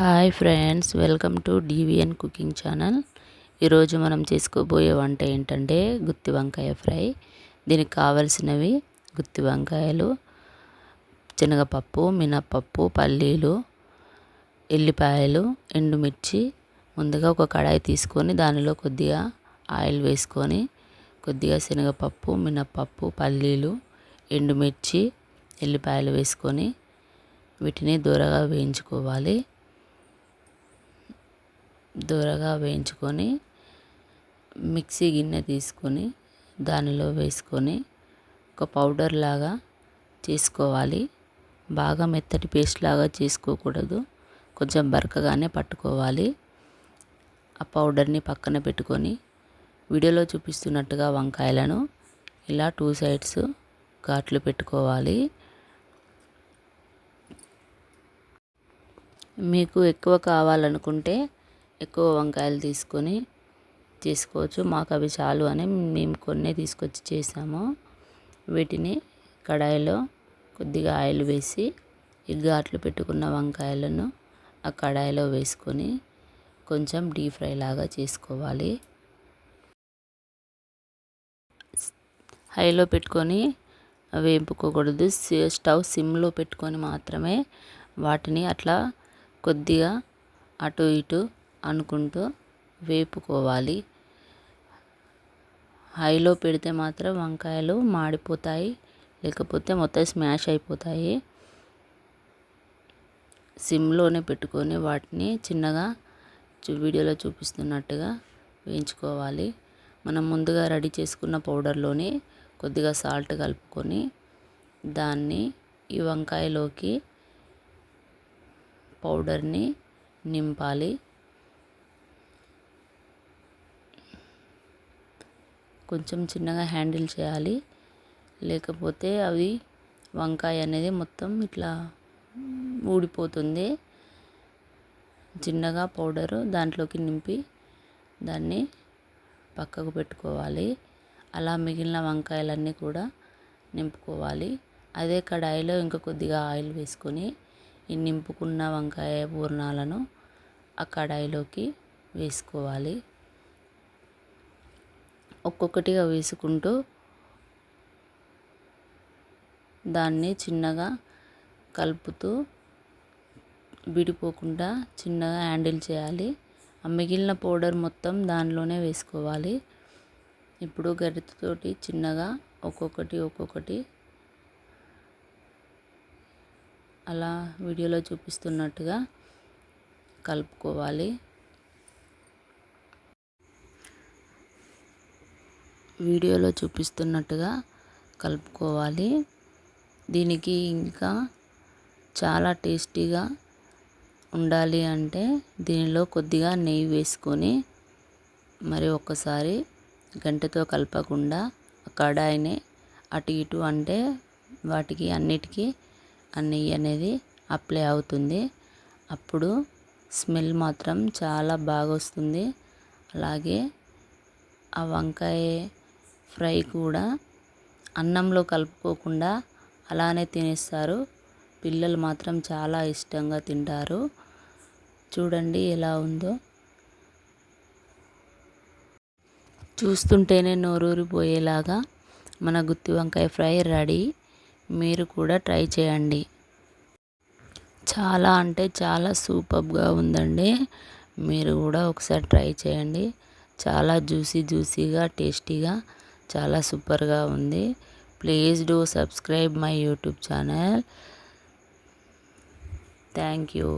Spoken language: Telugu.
Hi friends welcome to DVN cooking channel. ఈరోజు మనం చేసుకోబోయే వంట ఏంటంటే గుత్తి వంకాయ ఫ్రై. దీనికి కావలసినవి గుత్తి వంకాయలు శనగపప్పు మినప్పప్పు పల్లీలు ఎల్లిపాయలు ఎండుమిర్చి. ముందుగా ఒక కడాయి తీసుకొని దానిలో కొద్దిగా ఆయిల్ వేసుకొని కొద్దిగా శనగపప్పు మినప్పప్పు పల్లీలు ఎండుమిర్చి ఎల్లిపాయలు వేసుకొని వీటిని దూరగా వేయించుకోవాలి. దూరగా వేయించుకొని మిక్సీ గిన్నె తీసుకొని దానిలో వేసుకొని ఒక పౌడర్ లాగా చేసుకోవాలి. బాగా మెత్తటి పేస్ట్ లాగా చేసుకోకూడదు. కొంచెం బరకగానే పట్టుకోవాలి. ఆ పౌడర్ని పక్కన పెట్టుకొని వీడియోలో చూపిస్తున్నట్టుగా వంకాయలను ఇలా టూ సైడ్స్ ఘాట్లు పెట్టుకోవాలి. మీకు ఎక్కువ కావాలనుకుంటే ఎక్కువ వంకాయలు తీసుకొని చేసుకోవచ్చు. మాకు అవి చాలు అని మేము కొన్ని తీసుకొచ్చి చేసాము. వీటిని కడాయిలో కొద్దిగా ఆయిల్ వేసి ఈ ఘాట్లు పెట్టుకున్న వంకాయలను ఆ కడాయిలో వేసుకొని కొంచెం డీప్ ఫ్రై లాగా చేసుకోవాలి. హైలో పెట్టుకొని వేపుకోకూడదు. స్టవ్ సిమ్లో పెట్టుకొని మాత్రమే వాటిని అట్లా కొద్దిగా అటు ఇటు అనుకుంటూ వేపుకోవాలి. హైలో పెడితే మాత్రం వంకాయలు మాడిపోతాయి లేకపోతే మొత్తం స్మాష్ అయిపోతాయి. సిమ్లోనే పెట్టుకొని వాటిని చిన్నగా వీడియోలో చూపిస్తున్నట్టుగా వేయించుకోవాలి. మనం ముందుగా రెడీ చేసుకున్న పౌడర్లోని కొద్దిగా సాల్ట్ కలుపుకొని దాన్ని ఈ వంకాయలోకి పౌడర్ని నింపాలి. కొంచెం చిన్నగా హ్యాండిల్ చేయాలి. లేకపోతే అవి వంకాయ అనేది మొత్తం ఇట్లా ఊడిపోతుంది. చిన్నగా పౌడరు దాంట్లోకి నింపి దాన్ని పక్కకు పెట్టుకోవాలి. అలా మిగిలిన వంకాయలన్నీ కూడా నింపుకోవాలి. అదే కడాయిలో ఇంకా కొద్దిగా ఆయిల్ వేసుకొని ఈ నింపుకున్న వంకాయ పూర్ణాలను ఆ కడాయిలోకి వేసుకోవాలి. ఒక్కొక్కటిగా వేసుకుంటూ దాన్ని చిన్నగా కలుపుతూ విడిపోకుండా చిన్నగా హ్యాండిల్ చేయాలి. ఆ మిగిలిన పౌడర్ మొత్తం దానిలోనే వేసుకోవాలి. ఇప్పుడు గరిటతోటి చిన్నగా ఒక్కొక్కటి ఒక్కొక్కటి అలా వీడియోలో చూపిస్తున్నట్టుగా కలుపుకోవాలి. వీడియోలో చూపిస్తున్నట్టుగా కలుపుకోవాలి. దీనికి ఇంకా చాలా టేస్టీగా ఉండాలి అంటే దీనిలో కొద్దిగా నెయ్యి వేసుకొని మరి ఒక్కసారి గంటతో కలపకుండా కడాయిని అటు ఇటు అంటే వాటికి అన్నిటికీ ఆ నెయ్యి అనేది అప్లై అవుతుంది. అప్పుడు స్మెల్ మాత్రం చాలా బాగా వస్తుంది. అలాగే ఆ వంకాయ ఫ్రై కూడా అన్నంలో కలుపుకోకుండా అలానే తినేస్తారు. పిల్లలు మాత్రం చాలా ఇష్టంగా తింటారు. చూడండి ఎలా ఉందో. చూస్తుంటేనే నోరూరిపోయేలాగా మన గుత్తి వంకాయ ఫ్రై రెడీ. మీరు కూడా ట్రై చేయండి. చాలా అంటే చాలా సూపర్గా ఉందండి. మీరు కూడా ఒకసారి ట్రై చేయండి. చాలా జ్యూసీ జ్యూసీగా టేస్టీగా చాలా సూపర్గా ఉంది. Please do subscribe my YouTube channel thank you